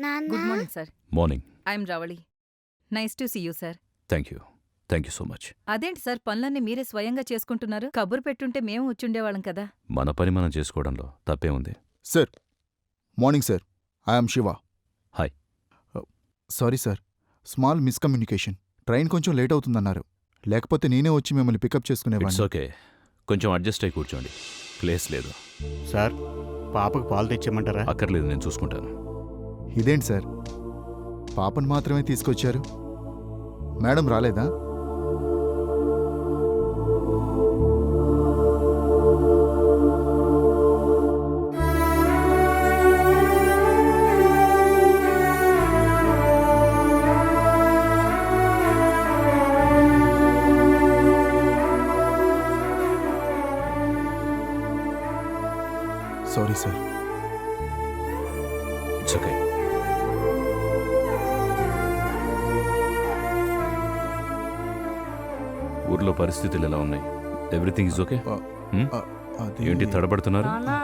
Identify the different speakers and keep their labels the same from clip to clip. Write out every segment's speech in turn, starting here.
Speaker 1: నాన్న.
Speaker 2: Good morning sir.
Speaker 3: Morning.
Speaker 2: I'm Ravali. Nice to see you sir.
Speaker 3: Thank you. Thank you so much.
Speaker 2: అదేంటి sir పనులన్నీ మీరే స్వయంగా చేసుకుంటున్నారు? కబురు పెట్టుంటే మేము వచ్చుండేవాళ్ళం కదా.
Speaker 3: మన పని మనం చేసుకోవడంలో తప్పే ఉంది.
Speaker 4: Sir morning sir. I'm Shiva.
Speaker 3: Hi.
Speaker 4: Sorry sir. Small miscommunication. Train కొంచెం లేట్ అవుతుందన్నారు. లేకపోతే నేనే వచ్చి మిమ్మల్ని పికప్
Speaker 3: ఇట్స్
Speaker 4: చేసుకునేవాడిని
Speaker 3: ఓకే కొంచెం అడ్జస్ట్ అయి కూర్చోండి. ప్లేస్ లేదు.
Speaker 5: సార్ పాపకు పాలు తెచ్చేయమంటారా?
Speaker 3: అక్కర్లేదు నేను చూసుకుంటాను.
Speaker 4: ఇదేంటి సార్? పాపను మాత్రమే తీసుకొచ్చారు? మేడం రాలేదా? సారీ సార్
Speaker 3: ఇట్స్ ఓకే ఊర్లో పరిస్థితులు ఎలా ఉన్నాయి? ఎవ్రీథింగ్ ఇస్ ఓకే
Speaker 4: అది
Speaker 3: ఏంటి తడబడుతున్నారు?
Speaker 6: నానా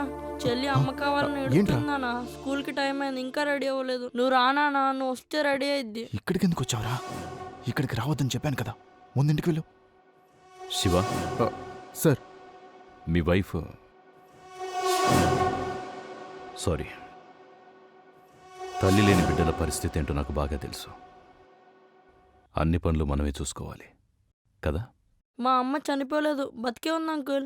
Speaker 6: చెల్లి అమ్మ కావాలని
Speaker 4: ఏంట్రా?
Speaker 6: ఎడుతుందానా స్కూల్కి టైం అయింది ఇంకా రెడీ అవ్వలేదు. నువ్వు రానా నువ్వు వస్తే రెడీ అయింది
Speaker 4: ఇక్కడికి ఎందుకు వచ్చావురా? ఇక్కడికి రావద్దని చెప్పాను కదా. ముందింటికి వెళ్ళు?
Speaker 3: శివ?
Speaker 4: సార్.
Speaker 3: మీ వైఫ్ సారీ తల్లి లేని బిడ్డల పరిస్థితి ఏంటో నాకు బాగా తెలుసు. అన్ని పనులు మనమే చూసుకోవాలి. కదా?
Speaker 6: మా అమ్మ చనిపోలేదు. బతికే ఉంది అంకుల్.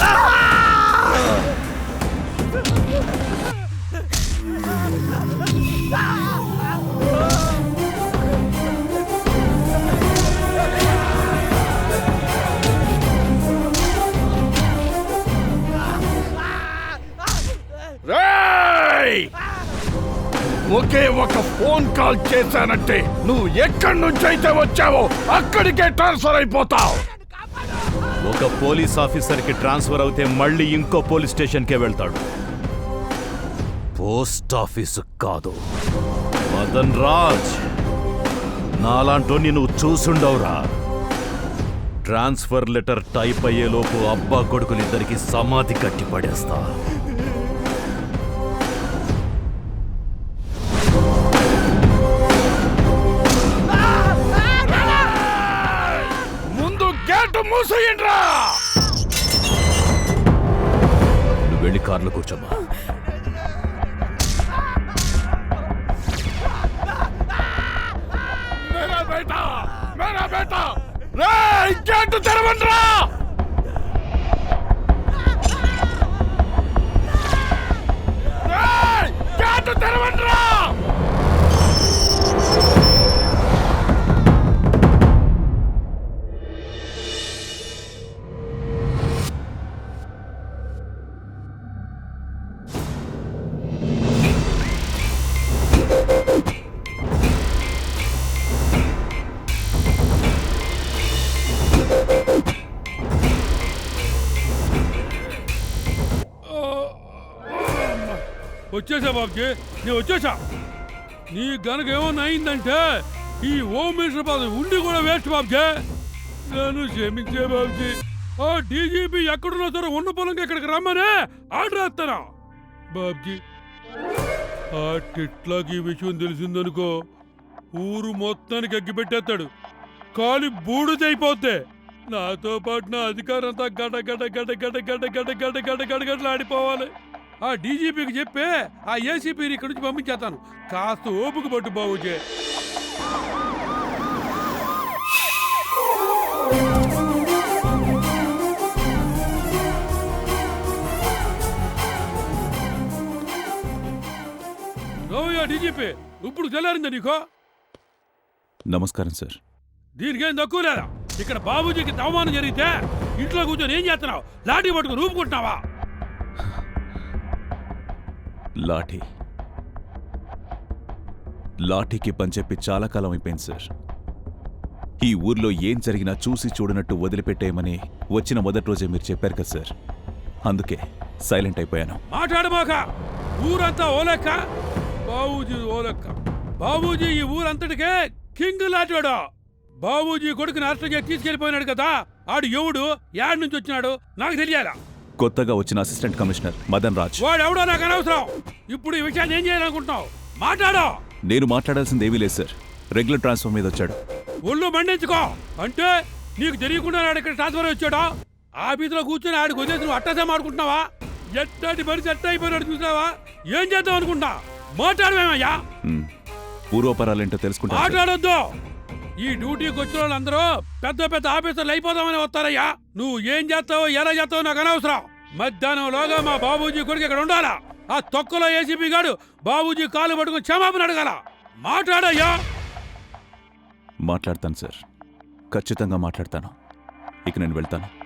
Speaker 7: Ah! ఒక ఫోన్ కాల్ చేశానంటే నువ్వు ఎక్కడి నుంచి అయితే వచ్చావో అక్కడికే ట్రాన్స్ఫర్ అయిపోతావు.
Speaker 3: ఒక పోలీస్ ఆఫీసర్కి ట్రాన్స్ఫర్ అవుతే మళ్ళీ ఇంకో పోలీస్ స్టేషన్కే వెళ్తాడు. పోస్ట్ ఆఫీసు కాదు. మదన్ రాజ్ నాలాంటోని నువ్వు చూసుండవురా. ట్రాన్స్ఫర్ లెటర్ టైప్ అయ్యేలోపు అబ్బా కొడుకులిద్దరికి సమాధి కట్టి పడేస్తా. కార్లో కూర్చోమ్మా.
Speaker 7: మేరా బేటా మేరా
Speaker 1: వచ్చేసా బాబుజీ? నేను వచ్చేసా. నీ గనక ఏమన్నా అయిందంటే ఈ హోమ్ మినిస్టర్ పదవి ఉండి కూడా వేస్ట్ బాబుజీ. నన్ను క్షమించే బాబుజీ. ఆ డీజీపీ ఎక్కడున్నా సరే ఉన్న పొలంగా ఇక్కడికి రమ్మనే ఆర్డర్ వేస్తానా. బాబ్జీ ఆ టిట్లాకి ఈ విషయం తెలిసిందనుకో ఊరు మొత్తానికి అగ్గిపెట్టేస్తాడు. కాలి బూడిదైపోతే నాతో పాటు నా అధికారం అంతా గడ గడ గడ గడ గడ గడ గడ గడ గడ గడలు ఆడిపోవాలి ఆ డీజీపీకి చెప్పే ఆ ఏసీపీని ఇక్కడి నుంచి పంపించేస్తాను. కాస్త ఓపిక పట్టు బాబుజీ. డీజీపీ ఇప్పుడు తెల్లారిందా నీకో?
Speaker 8: నమస్కారం సార్.
Speaker 1: దీనికేం తక్కువ లేదా? ఇక్కడ బాబూజీకి అవమానం జరిగితే ఇంట్లో కూర్చొని ఏం చేస్తున్నావు? లాఠీ పట్టుకుని ఊపుకుంటున్నావా?
Speaker 8: లాఠీ. లాఠీకి పనిచెప్పి చాలా కాలం అయిపోయింది సార్. ఈ ఊర్లో ఏం జరిగినా చూసి చూడనట్టు వదిలిపెట్టేయమని వచ్చిన మొదటి రోజే మీరు చెప్పారు కదా సార్. అందుకే సైలెంట్ అయిపోయాను.
Speaker 1: మాట్లాడమాక! ఊరంతా ఓలెక్క! బాబూజీ ఓలెక్క. బాబూజీ ఈ ఊరంతటికే కింగ్ లాంటివాడు. బాబూజీ కొడుకుని అరెస్ట్గా తీసుకెళ్ళిపోయినాడు కదా ఆడు ఎవడు? యాడ్ నుంచి వచ్చినాడు? నాకు తెలియాలా?
Speaker 8: కొత్తగా వచ్చిన అసిస్టెంట్ కమిషనర్ మదన్ రాజ్.
Speaker 1: నాకు అనవసరం. ఇప్పుడు ఈ విషయాన్ని ఏం చేయాలనుకుంటున్నావు? మాట్లాడో.
Speaker 8: నేను మాట్లాడాల్సింది ఏమీ లేదు సార్. రెగ్యులర్ ట్రాన్స్ఫర్ మీద వచ్చాడు.
Speaker 1: ఒళ్ళు మండించుకో. అంటే నీకు తెలియకుండా ఆడు ఇక్కడ ట్రాన్స్ఫర్ వచ్చాడా? ఆఫీసులో కూర్చొని ఆడికి వదిలేసి నువ్వు అట్టసే మాడుకుంటున్నావా? ఎట్టటి పరిస్థితి ఎట్ట అయిపోయినాడు చూసావా? ఏం చేద్దాం అనుకుంటా మాట్లాడమేమయ్యా?
Speaker 8: పూర్వపరాలేంటో తెలుసుకుంటాను సార్.
Speaker 1: మాట్లాడొద్దు. ఈ డ్యూటీకి వచ్చిన వాళ్ళందరూ పెద్ద పెద్ద ఆఫీసర్లు అయిపోదామని వస్తారయ్యా. నువ్వు ఏం చేస్తావో ఎలా చేస్తావో నాకు అనవసరం. మధ్యాహ్నంలోగా మా బాబూజీ కొడుకు ఇక్కడ ఉండాలా? ఆ తొక్కలో ఏసీపీ గాడు బాబూజీ కాలు పట్టుకుని క్షమాపణ అడగాల? మాట్లాడయ్యా.
Speaker 8: మాట్లాడతాను సార్. ఖచ్చితంగా మాట్లాడతాను. ఇక నేను వెళ్తాను.